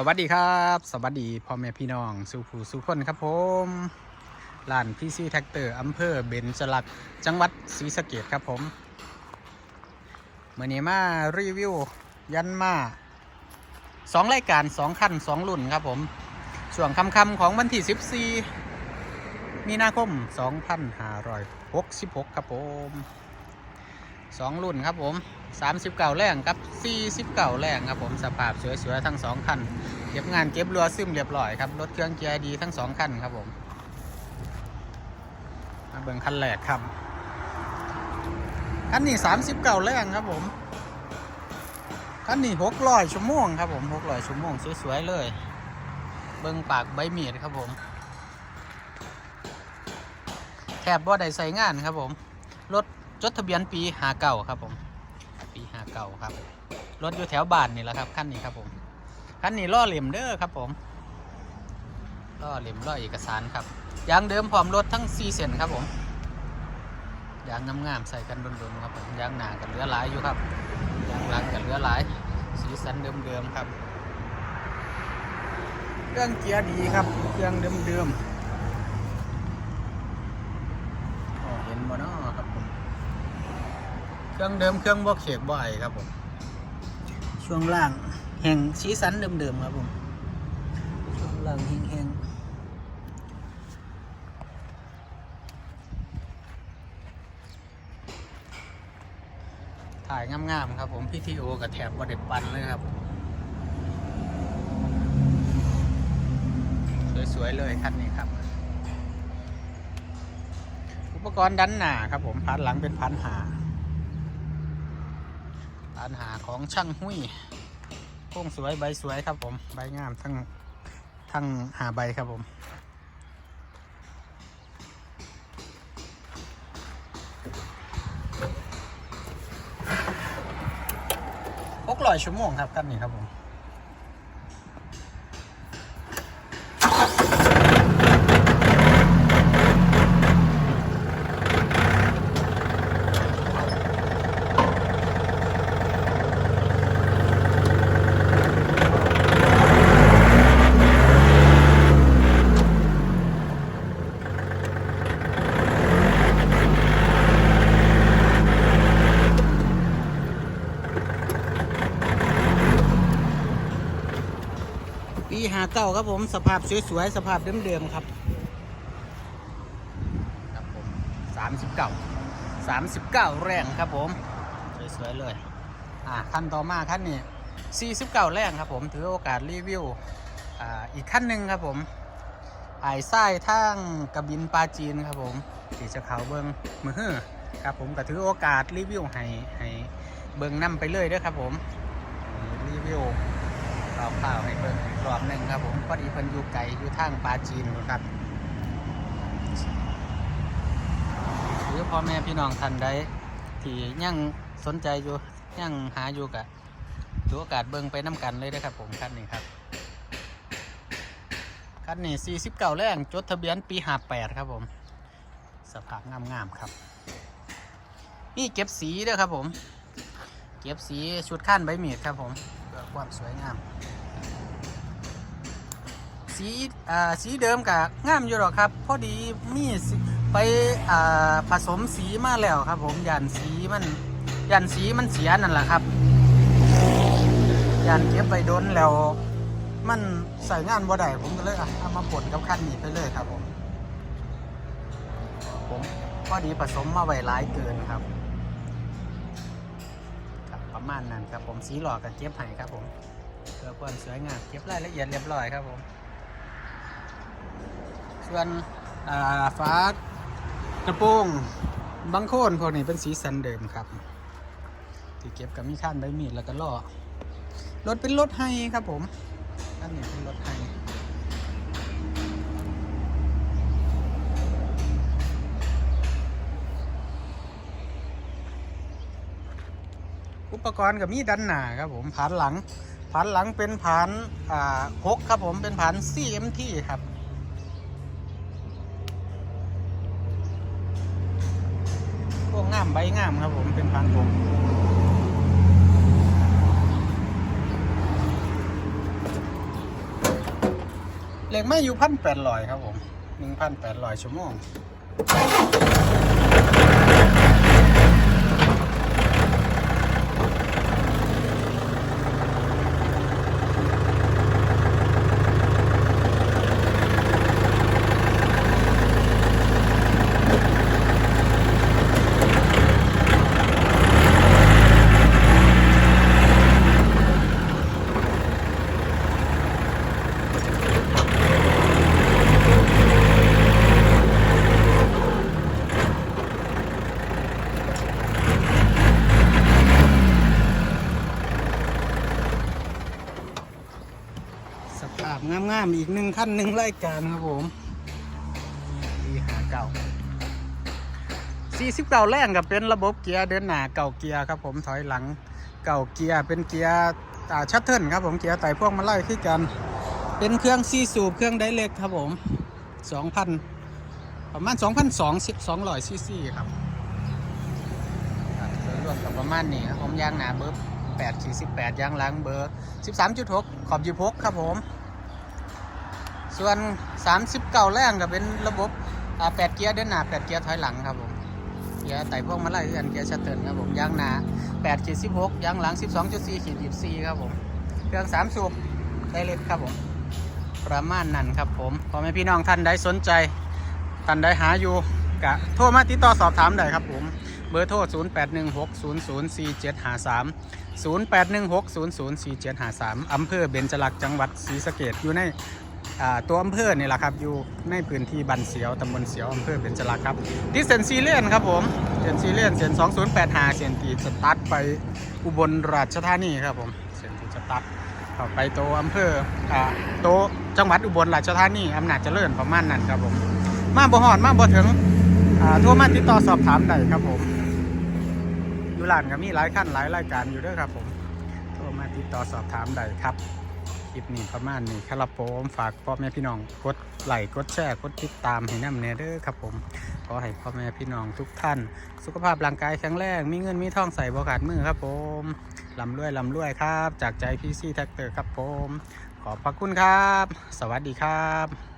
สวัสดีครับ สวัสดีพ่อแม่พี่น้องสุภูสุคนครับผมร้านพีซีแท็กเตอร์อำเภอเบญจลักษ์จังหวัดศรีสะเกดครับผมเมื่อนี้มารีวิว ยันมาสองรายการสองคันสองรุ่นครับผมช่วงคำคำของวันที่ 14 มีนาคม 2566 ครับผม สองรุ่นครับผม39แรงครับ49แรงครับผมสภาพสวยๆทั้งสองคันเก็บงานเก็บรัวซึมเรียบร้อยครับรถเครื่องเกียร์ดีทั้งสองคันครับผมมาเบิ่งคันแรกครับคันนี้39แรงครับผมคันนี้600ชั่วโมงครับผม600ชั่วโมงสวยๆเลย เบิ่งปากใบมีดครับผมแทบบ่ได้ใส่งานครับผมรถ จดทะเบียนปี59ครับผม ปี59ครับ รถอยู่แถวบ้านนี่แหละครับคันนี้ครับผมคันนี้ล่อเหลี่ยมเด้อครับผมล่อเหลี่ยมล่อเอกสารครับยางเดิมพร้อมรถทั้ง4เส้นครับผมยางงามๆใส่กันดนๆครับผมยางหนากันเหลือหลายอยู่ครับยางหลังกันเหลือหลาย สีสันเดิมๆครับ เครื่องเกียร์ดีครับ เครื่องเดิมๆอ๋อเห็นบ่เนาะครับผม เครื่องเดิมเครื่องบ่เขกบ่ไอครับผม ช่วงล่างแห่งสีสันเดิมๆครับผม ช่วงล่างแห่งๆถ่ายงามๆครับผมพี่ทีโอกับแถบบ่เด็ดปันเลยครับ สวยๆเลยคันนี้ครับ อุปกรณ์ดันหน้าครับผมพันหลังเป็นพันหา ปัญหาของช่างหุ้ยโค้งสวยใบสวยครับผม ใบงามทั้งทั้งหาใบครับผม พกลอยชั่วโมงครับกันนี้ครับผม เก้าครับผมสภาพสวยๆสภาพเดิมๆครับครับผมสามสิบเก้าสามสิบเก้าแรงครับผมสวยๆเลยอ่าขั้นต่อมาขั้นนี้สี่สิบเก้าแรงครับผมถือโอกาสรีวิวอ่าอีกขั้นหนึ่งครับผมไอ้ไส้ทางกระบินปลาจีนครับผมที่จะเขาเบิงมือฮื้อครับผมก็ถือโอกาสรีวิวให้ให้เบิงนํไปเลยด้วยครับผมรีวิว รอบข่าวให้เบิ่งอีกรอบหนึ่งครับผมพอดีเพิ่นอยู่ไกลอยู่ทางปลาจีนครับหรือพ่อแม่พี่น้องท่านใดที่ยังสนใจอยู่ยังหาอยู่กะถือโอกาสเบิ่งไปน้กันเลยนะครับผมคันนี้ครับคันนี้49แรงจดทะเบียนปี58ครับผมสภาพงามๆครับนี่เก็บสีด้วยครับผม เก็บสีชุดขั้นใบมีดครับผมเพื่อความสวยงาม สีอ่าสีเดิมกับงามอยู่หรอกครับ พอดีมีไปอ่าผสมสีมาแล้วครับ ผมยันสีมันยันสีมันเสียนั่นแหละครับยันเก็บไปโดนแล้วมันใส่งานบ่ได้ผมก็เลยอะเอามาปนกับคันนี้ไปเลยครับผมผมพอดีผสมมาไว้หลายเกินครับ มาณนั้นครับผมสีหลอกกับเก็บให้ครับผมเพื่อความสวยงามเก็บรายละเอียดเรียบร้อยครับผม ส่วนฟ้ากระโปรงบางโคนพวกนี้เป็นสีสันเดิมครับที่เก็บกับมีข้านใบมีดแล้วก็ล่อรถเป็นรถไฮครับผมอันนี้เป็นรถไฮ อุปกรณ์กับมีดันหนาครับผมผานหลังผานหลังเป็นผานอ่าหกครับผมเป็นผาน CMT ครับพวกงามใบงามครับผมเป็นพันผมเหล็กไม่อยู่พันแปดร้อยครับผมหนึ่งพันแปดร้อยชั่วโมง พงามๆอีกหนึ่งขั้นหนึ่งรายการครับผมดีหาเก่า40เก่าแรงกับเป็นระบบเกียร์เดินหน้าเก่าเกียร์ครับผมถอยหลังเก่าเกียร์เป็นเกียร์อ่าชัตเทิลครับผมเกียร์ไต่พวกมาไล่ขึ้นกัน เป็นเครื่องซีสูบเครื่องไดเล็กครับผม 2,000 ประมาณ 2,200 200ซีซีครับอ่าโดยรวมกับประมาณนี้ผมยางหนาเบอร์8ขีด18ยางหลังเบอร์ 13.6 ขอบ 26 ครับผม ส่วน 39 แรงก็เป็นระบบ8เกียร์เดินหน้า8เกียร์ถอยหลังครับผมเกียร์ไต่พวกมาไล่กันเกียร์ชัตเทิลครับผมยางหนา8ขีด16ยางหลัง 12.4ขีด24ครับผมเครื่อง3สูบไดเล็กครับผมประมาณนั้นครับผมพอแม่พี่น้องท่านใดสนใจท่านใดหาอยู่กะโทรมาติดต่อสอบถามได้ครับผมเบอร์โทร 0816004753 0816004753อำเภอเบญจลักษ์จังหวัดศรีสะเกดอยู่ใน ตัวอำเภอนี่แหละครับ อยู่ในพื้นที่บันเสียวตำบลเสียวอำเภอเบญจลักษ์ครับที่เซนซีเลียนครับผมเซนซีเลียนเซน2085เซนตีสตาร์ทไปอุบลราชธานีครับผมเซนตีสตาร์ทเข้าไปโตวอำเภออ่าโตวจังหวัดอุบลราชธานีอำนาจเจริญประมาณนั้นครับผม มาบ่หอดมาบ่ถึงอ่าโทรมาติดต่อสอบถามได้ครับผมอยู่ร้านก็มีหลายขั้นหลายรายการอยู่ด้วยครับผมโทรมาติดต่อสอบถามได้ครับ ลิปนี้ประมาณนี้ครับผมฝากพ่อแม่พี่น้องกดไลค์กดแชร์กดติดตามให้น้ำเนเด้อครับผมขอให้พ่อแม่พี่น้องทุกท่าน สุขภาพร่างกายแข็งแรงมีเงินมีทองใส่บกาดมือครับผมลำรวยลำรวยครับ จากใจพีซีแท็กเตอร์ครับผม ขอบพระคุณครับ สวัสดีครับ